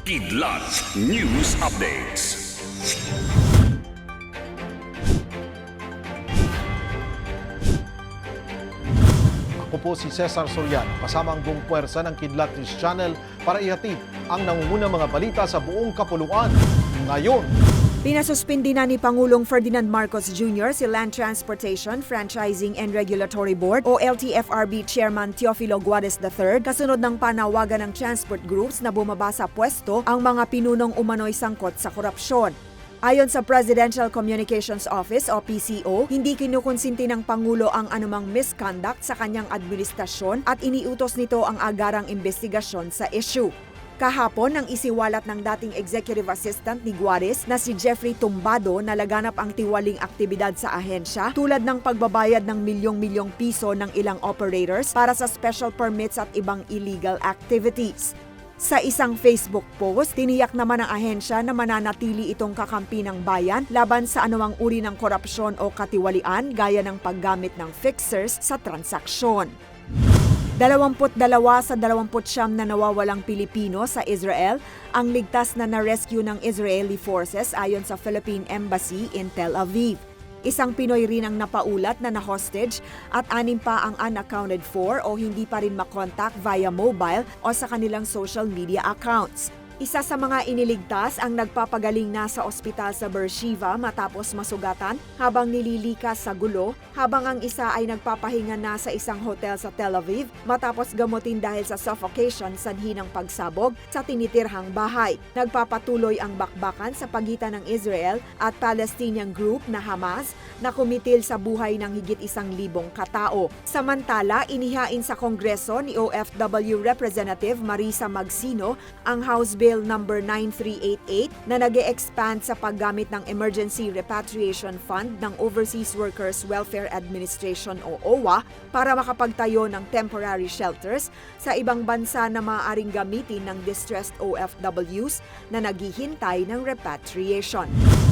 Kidlat News Updates. Ako po si Cesar Soriano, kasama ang buong puwersa ng Kidlat News Channel para ihatid ang nangungunang mga balita sa buong kapuluan. Ngayon, Pinasuspindi na ni Pangulong Ferdinand Marcos Jr. si Land Transportation, Franchising and Regulatory Board o LTFRB Chairman Teofilo Guades III kasunod ng panawagan ng transport groups na bumaba sa pwesto ang mga pinunong umano'y sangkot sa korupsyon. Ayon sa Presidential Communications Office o PCO, hindi kinukonsinti ng Pangulo ang anumang misconduct sa kanyang administrasyon at iniutos nito ang agarang investigasyon sa issue. Kahapon nang isiwalat ng dating executive assistant ni Guares na si Jeffrey Tumbado na laganap ang tiwaling aktibidad sa ahensya tulad ng pagbabayad ng milyong-milyong piso ng ilang operators para sa special permits at ibang illegal activities. Sa isang Facebook post, tiniyak naman ng ahensya na mananatili itong kakampi ng bayan laban sa anumang uri ng korupsyon o katiwalian gaya ng paggamit ng fixers sa transaksyon. 22 sa 29 na nawawalang Pilipino sa Israel ang ligtas na na-rescue ng Israeli forces ayon sa Philippine Embassy in Tel Aviv. Isang Pinoy rin ang napaulat na na-hostage at anim pa ang unaccounted for o hindi pa rin makontak via mobile o sa kanilang social media accounts. Isa sa mga iniligtas ang nagpapagaling na sa ospital sa Beersheba matapos masugatan habang nililikas sa gulo, habang ang isa ay nagpapahinga na sa isang hotel sa Tel Aviv matapos gamutin dahil sa suffocation sanhi ng pagsabog sa tinitirhang bahay. Nagpapatuloy ang bakbakan sa pagitan ng Israel at Palestinian group na Hamas na kumitil sa buhay ng higit isang libong katao. Samantala, inihain sa Kongreso ni OFW Representative Marisa Magsino ang House Bill number 9388 na nag expand sa paggamit ng Emergency Repatriation Fund ng Overseas Workers Welfare Administration o OWA para makapagtayo ng temporary shelters sa ibang bansa na maaaring gamitin ng distressed OFWs na naghihintay ng repatriation.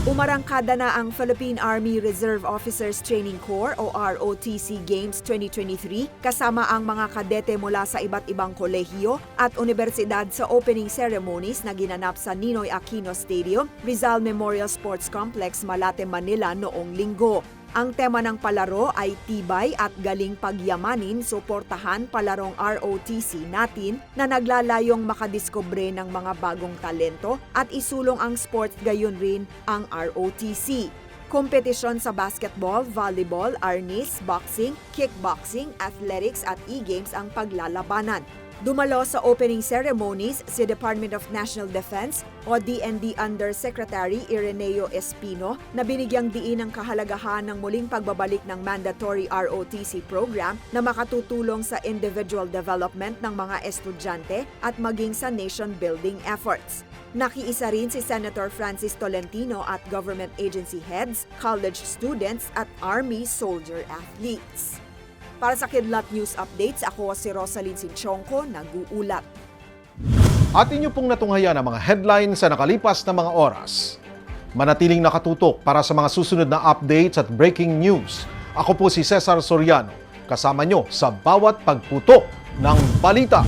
Umarangkada na ang Philippine Army Reserve Officers Training Corps o ROTC Games 2023 kasama ang mga kadete mula sa iba't ibang kolehiyo at universidad sa opening ceremonies na ginanap sa Ninoy Aquino Stadium, Rizal Memorial Sports Complex, Malate, Manila noong linggo. Ang tema ng palaro ay tibay at galing pagyamanin, suportahan palarong ROTC natin na naglalayong makadiskubre ng mga bagong talento at isulong ang sports gayon rin ang ROTC. Kompetisyon sa basketball, volleyball, arnis, boxing, kickboxing, athletics at e-games ang paglalabanan. Dumalo sa opening ceremonies si Department of National Defense o DND Undersecretary Ireneo Espino na binigyang diin ang kahalagahan ng muling pagbabalik ng mandatory ROTC program na makatutulong sa individual development ng mga estudyante at maging sa nation building efforts. Nakiisa rin si Senator Francis Tolentino at government agency heads, college students at Army soldier athletes. Para sa Kidlat News Updates, ako si Rosalyn Sinchonko, nag-uulat. Atin niyo pong natunghaya ang mga headlines sa nakalipas na mga oras. Manatiling nakatutok para sa mga susunod na updates at breaking news. Ako po si Cesar Soriano, kasama nyo sa bawat pagputok ng balita.